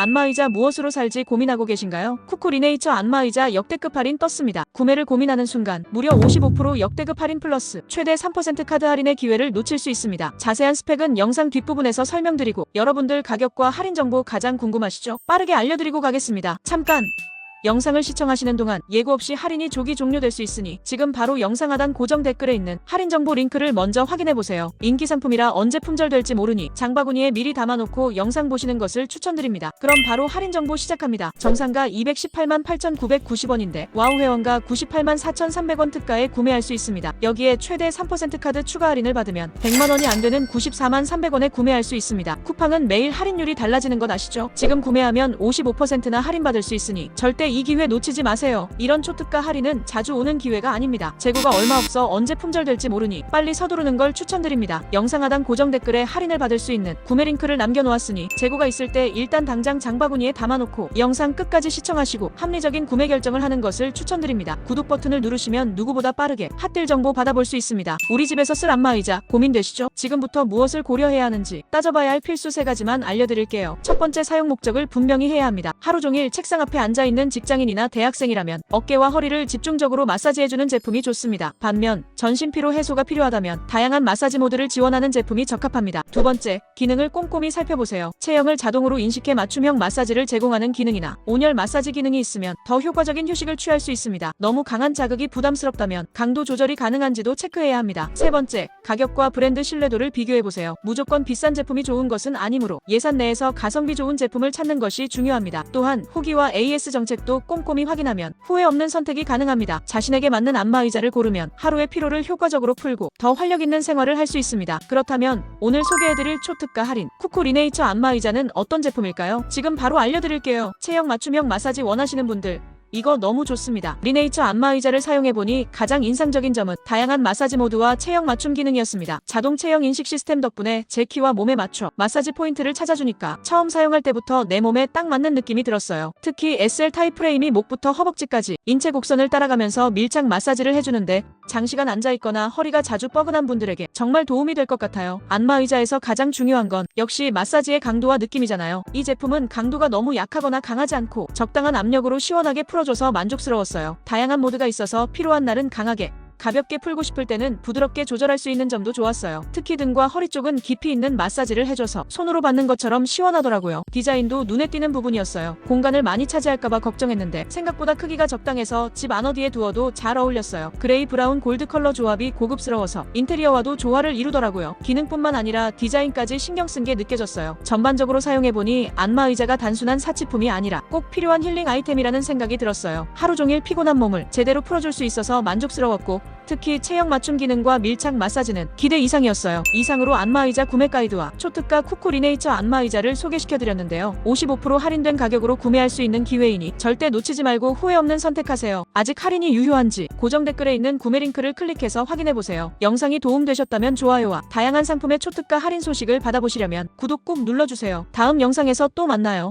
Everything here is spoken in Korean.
안마의자 무엇으로 살지 고민하고 계신가요? 쿠쿠리네이처 안마의자 역대급 할인 떴습니다. 구매를 고민하는 순간 무려 55% 역대급 할인 플러스 최대 3% 카드 할인의 기회를 놓칠 수 있습니다. 자세한 스펙은 영상 뒷부분에서 설명드리고 여러분들 가격과 할인 정보 가장 궁금하시죠? 빠르게 알려드리고 가겠습니다. 잠깐! 영상을 시청하시는 동안 예고 없이 할인이 조기 종료될 수 있으니 지금 바로 영상 하단 고정 댓글에 있는 할인 정보 링크를 먼저 확인해 보세요. 인기 상품이라 언제 품절될지 모르니 장바구니에 미리 담아놓고 영상 보시는 것을 추천드립니다. 그럼 바로 할인 정보 시작합니다. 정상가 218만 8,990원인데 와우 회원가 98만 4,300원 특가에 구매할 수 있습니다. 여기에 최대 3% 카드 추가 할인을 받으면 100만 원이 안 되는 94만 300원에 구매할 수 있습니다. 쿠팡은 매일 할인율이 달라지는 것 아시죠? 지금 구매하면 55%나 할인받을 수 있으니 절대 이 기회 놓치지 마세요. 이런 초특가 할인은 자주 오는 기회가 아닙니다. 재고가 얼마 없어 언제 품절될지 모르니 빨리 서두르는 걸 추천드립니다. 영상 하단 고정 댓글에 할인을 받을 수 있는 구매 링크를 남겨놓았으니 재고가 있을 때 일단 당장 장바구니에 담아놓고 영상 끝까지 시청하시고 합리적인 구매 결정을 하는 것을 추천드립니다. 구독 버튼을 누르시면 누구보다 빠르게 핫딜 정보 받아볼 수 있습니다. 우리 집에서 쓸 안마의자 고민되시죠? 지금부터 무엇을 고려해야 하는지 따져봐야 할 필수 세 가지만 알려드릴게요. 첫 번째 사용 목적을 분명히 해야 합니다. 하루 종일 책상 앞에 앉아 있는 직장인이나 대학생이라면 어깨와 허리를 집중적으로 마사지해주는 제품이 좋습니다. 반면 전신 피로 해소가 필요하다면 다양한 마사지 모드를 지원하는 제품이 적합합니다. 두 번째, 기능을 꼼꼼히 살펴보세요. 체형을 자동으로 인식해 맞춤형 마사지를 제공하는 기능이나 온열 마사지 기능이 있으면 더 효과적인 휴식을 취할 수 있습니다. 너무 강한 자극이 부담스럽다면 강도 조절이 가능한지도 체크해야 합니다. 세 번째, 가격과 브랜드 신뢰도를 비교해보세요. 무조건 비싼 제품이 좋은 것은 아니므로 예산 내에서 가성비 좋은 제품을 찾는 것이 중요합니다. 또한 후기와 AS 정책도 꼼꼼히 확인하면 후회 없는 선택이 가능합니다. 자신에게 맞는 안마의자를 고르면 하루의 피로를 효과적으로 풀고 더 활력 있는 생활을 할 수 있습니다. 그렇다면 오늘 소개해드릴 초특가 할인 쿠쿠 리네이처 안마의자는 어떤 제품일까요? 지금 바로 알려드릴게요. 체형 맞춤형 마사지 원하시는 분들 이거 너무 좋습니다. 리네이처 안마 의자를 사용해보니 가장 인상적인 점은 다양한 마사지 모드와 체형 맞춤 기능이었습니다. 자동 체형 인식 시스템 덕분에 제 키와 몸에 맞춰 마사지 포인트를 찾아주니까 처음 사용할 때부터 내 몸에 딱 맞는 느낌이 들었어요. 특히 SL 타입 프레임이 목부터 허벅지까지 인체 곡선을 따라가면서 밀착 마사지를 해주는데 장시간 앉아있거나 허리가 자주 뻐근한 분들에게 정말 도움이 될 것 같아요. 안마 의자에서 가장 중요한 건 역시 마사지의 강도와 느낌이잖아요. 이 제품은 강도가 너무 약하거나 강하지 않고 적당한 압력으로 시원하게 풀어줘서 만족스러웠어요. 다양한 모드가 있어서 필요한 날은 강하게 가볍게 풀고 싶을 때는 부드럽게 조절할 수 있는 점도 좋았어요. 특히 등과 허리 쪽은 깊이 있는 마사지를 해줘서 손으로 받는 것처럼 시원하더라고요. 디자인도 눈에 띄는 부분이었어요. 공간을 많이 차지할까봐 걱정했는데 생각보다 크기가 적당해서 집 안 어디에 두어도 잘 어울렸어요. 그레이 브라운 골드 컬러 조합이 고급스러워서 인테리어와도 조화를 이루더라고요. 기능뿐만 아니라 디자인까지 신경 쓴 게 느껴졌어요. 전반적으로 사용해보니 안마 의자가 단순한 사치품이 아니라 꼭 필요한 힐링 아이템이라는 생각이 들었어요. 하루 종일 피곤한 몸을 제대로 풀어줄 수 있어서 만족스러웠고 특히 체형 맞춤 기능과 밀착 마사지는 기대 이상이었어요. 이상으로 안마의자 구매 가이드와 초특가 쿠쿠 리네이처 안마의자를 소개시켜드렸는데요. 55% 할인된 가격으로 구매할 수 있는 기회이니 절대 놓치지 말고 후회 없는 선택하세요. 아직 할인이 유효한지 고정 댓글에 있는 구매 링크를 클릭해서 확인해보세요. 영상이 도움되셨다면 좋아요와 다양한 상품의 초특가 할인 소식을 받아보시려면 구독 꼭 눌러주세요. 다음 영상에서 또 만나요.